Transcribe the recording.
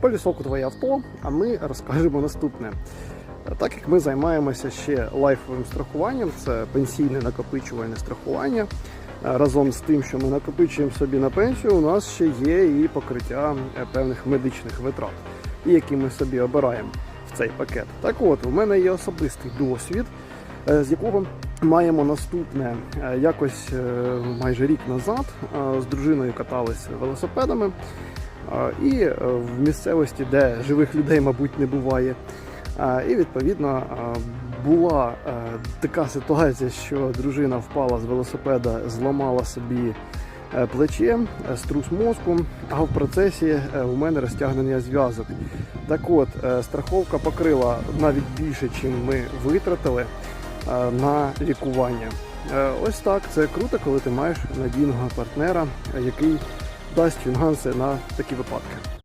полісок у твоє авто, а ми розкажемо наступне. Так як ми займаємося ще лайфовим страхуванням, це пенсійне накопичувальне страхування. Е, Разом з тим, що ми накопичуємо собі на пенсію, у нас ще є і покриття е, певних медичних витрат, які ми собі обираємо в цей пакет. Так от, у мене є особистий досвід, е, з якого маємо наступне. Якось майже рік назад з дружиною каталися велосипедами. І е, в місцевості, де живих людей, мабуть, не буває. І відповідно була е, така ситуація, що дружина впала з велосипеда, зламала собі е, плече, струс мозку, а в процесі у мене розтягнення зв'язок. Так от, страховка покрила навіть більше, ніж ми витратили на лікування. Ось так це круто, коли ти маєш надійного партнера, який дасть фінанси на такі випадки.